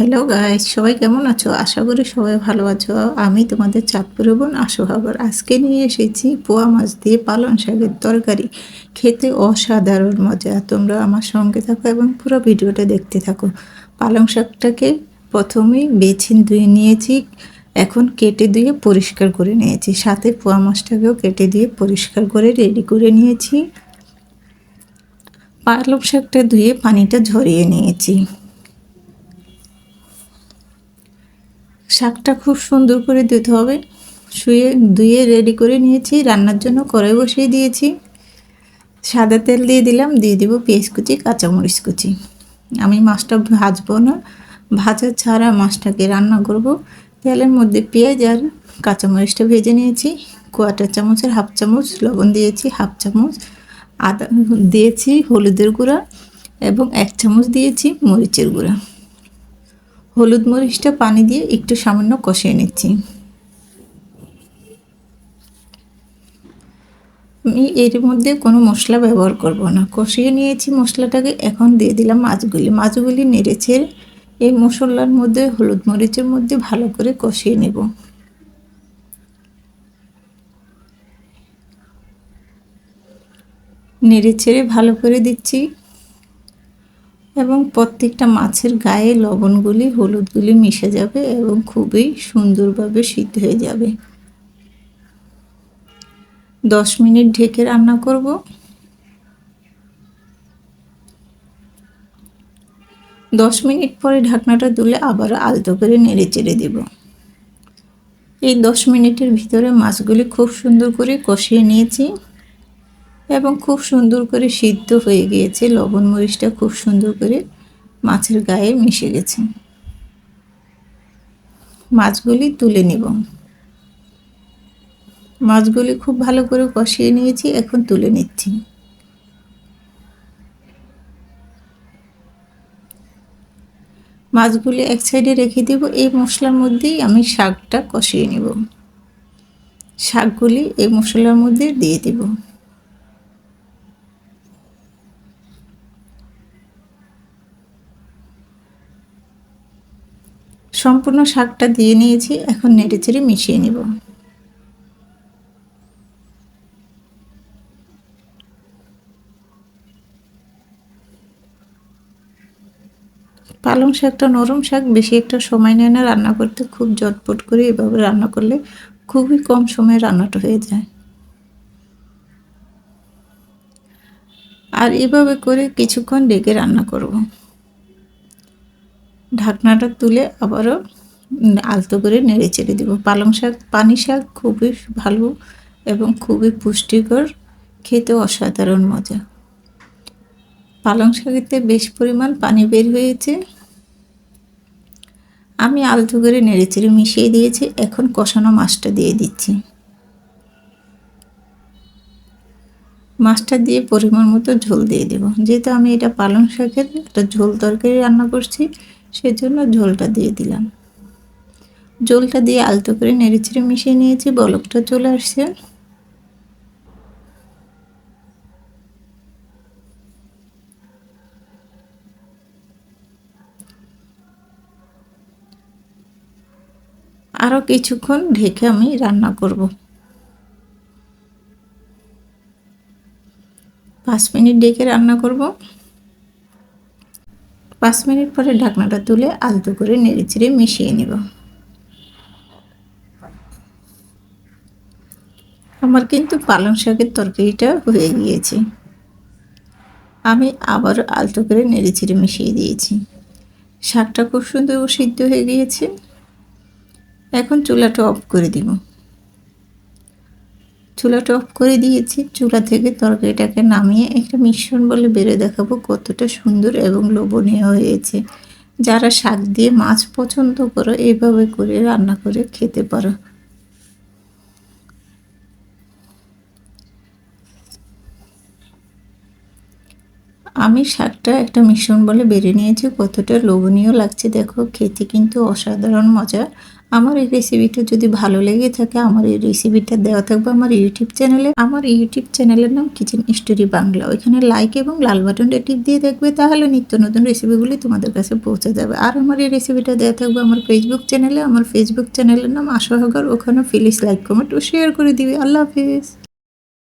Hello guys সবাই কেমন আছো? আশা করি সবাই ভালো আছো। আমি তোমাদের চাঁদপুরে বোন আশু হাবার আজকে নিয়ে এসেছি পোয়া মাছ দিয়ে পালং শাকের তরকারি। খেতে অসাধারণ মজা। তোমরা আমার সঙ্গে থাকো এবং পুরো ভিডিওটা দেখতে থাকো। পালং শাকটাকে প্রথমেই বেছে ধুয়ে নিয়েছি, এখন কেটে দিয়ে পরিষ্কার করে নিয়েছি। সাথে পোয়া মাছটাকেও কেটে দিয়ে পরিষ্কার করে রেডি করে নিয়েছি। পালং শাকটা ধুয়ে পানিটা ঝরিয়ে নিয়েছি। শাকটা খুব সুন্দর করে দিতে হবে। শুয়ে, ধুয়ে রেডি করে নিয়েছি। রান্নার জন্য কড়াই বসিয়ে দিয়েছি। সাদা তেল দিয়ে দিলাম। দিয়ে দিব পেঁয়াজ কুচি, কাঁচামরিচ কুচি। আমি মাছটা ভাজবো না। ভাজা ছাড়া মাছটাকে রান্না করব। তেলের মধ্যে পেঁয়াজ আর কাঁচামরিচটা ভেজে নিয়েছি। কোয়াটার চামচের হাফ চামচ লবণ দিয়েছি, হাফ চামচ। আদা দিয়েছি হলুদের গুঁড়া এবং এক চামচ দিয়েছি মরিচের গুঁড়া। হলুদ মরিচটা পানি দিয়ে একটু সামান্য কষিয়ে নিচ্ছি। আমি এর মধ্যে কোনো মশলা ব্যবহার করব না। কষিয়ে নিয়েছি মশলাটাকে, এখন দিয়ে দিলাম মাছগুলি। মাছগুলি নেড়েছে এই মশলার মধ্যে, হলুদ মরিচের মধ্যে ভালো করে কষিয়ে নেব। নেড়ে ছেড়ে ভালো করে দিচ্ছি। এবং প্রত্যেকটা মাছের গায়ে লবণগুলি, হলুদগুলি মিশে যাবে এবং খুবই সুন্দরভাবে সিদ্ধ হয়ে যাবে। দশ মিনিট ঢেকে রান্না করব। দশ মিনিট পরে ঢাকনাটা তুলে আবার আলতো করে নেড়ে চেড়ে দেব। এই দশ মিনিটের ভিতরে মাছগুলি খুব সুন্দর করে কষিয়ে নিয়েছি। এবং খুব সুন্দর করে সিদ্ধ হয়ে গিয়েছে। লবণ মরিচটা খুব সুন্দর করে মাছের গায়ে মিশে গেছে। মাছগুলি তুলে নেব। মাছগুলি খুব ভালো করে কষিয়ে নিয়েছি, এখন তুলে নিচ্ছি। মাছগুলি এক সাইডে রেখে দেব, এই মশলার মধ্যেই আমি শাকটা কষিয়ে নেব। শাকগুলি এই মশলার মধ্যে দিয়ে দেবো। সম্পূর্ণ শাকটা দিয়ে নিয়েছি, এখন নেড়েচেড়ে মিশিয়ে নেব। পালং শাকটা নরম শাক, বেশি একটা সময় নেয় না, রান্না করতে খুব জটপট করে এভাবে রান্না করলে খুবই কম সময়ে রান্নাটা হয়ে যায়। আর এভাবে করে কিছুক্ষণ ডেকে রান্না করব। ঢাকনাটা তুলে আবারও আলতো করে নেড়ে চেড়ে দেবো। পালং শাক, পানি শাক খুবই ভালো এবং খুবই পুষ্টিকর খেতে অসাধারণ মজা। পালং শাকেতে বেশ পরিমাণ পানি বের হয়েছে। আমি আলতো করে নেড়ে চেড়ে মিশিয়ে দিয়েছি, এখন কষানো মাছটা দিয়ে দিচ্ছি। মাছটা দিয়ে পরিমাণ মতো ঝোল দিয়ে দেব। যেহেতু আমি এটা পালং শাকের একটা ঝোল তরকারি রান্না করছি সেজন্য ঝোলটা দিয়ে দিলাম। ঝোলটা দিয়ে আলতো করে নেড়েচেড়ে মিশিয়ে নিয়েছি, বলকটা চলে আসছে। আরও কিছুক্ষণ ঢেকে আমি রান্না করব। পাঁচ মিনিট ঢেকে রান্না করব। পাঁচ মিনিট পরে ঢাকনাটা তুলে আলতো করে নেড়ে চেড়ে মিশিয়ে নেব। আমার কিন্তু পালং শাকের তরকারিটা হয়ে গিয়েছে। আমি আবারও আলতো করে নেড়ে চেড়ে মিশিয়ে দিয়েছি। শাকটা খুব সুন্দর সিদ্ধ হয়ে গিয়েছে। এখন চুলাটা অফ করে দিব। চুলাটা অফ করে দিয়েছি। চুলা থেকে তরকারিটাকে নামিয়ে একটা মিশ্রণ বলে বেড়ে দেখাবো কতটা সুন্দর এবং লোভনীয় হয়েছে। যারা শাক দিয়ে মাছ পছন্দ করো এইভাবে করে রান্না করে খেতে পারো। আমি শাকটা একটা মিশ্রণ বলে বেড়ে নিয়েছি, কতটা লোভনীয় লাগছে দেখো। খেতে কিন্তু অসাধারণ মজা। আমার এই রেসিপিটা যদি ভালো লেগে থাকে, আমার এই রেসিপিটা দেওয়া থাকবে আমার ইউটিউব চ্যানেলে আমার ইউটিউব চ্যানেলের নাম কিচেন স্টোরি বাংলা ওইখানে লাইক এবং লাল বাটনটা টিপ দিয়ে দেখবে, তাহলে নিত্য নতুন রেসিপিগুলি তোমাদের কাছে পৌঁছে যাবে। আর আমার এই রেসিপিটা দেওয়া থাকবে আমার ফেসবুক চ্যানেলে আমার ফেসবুক চ্যানেলের নাম আশাহগর ওখানে ফিলিস লাইক কমেন্ট ও শেয়ার করে দিবে। আল্লাহ হাফিজ।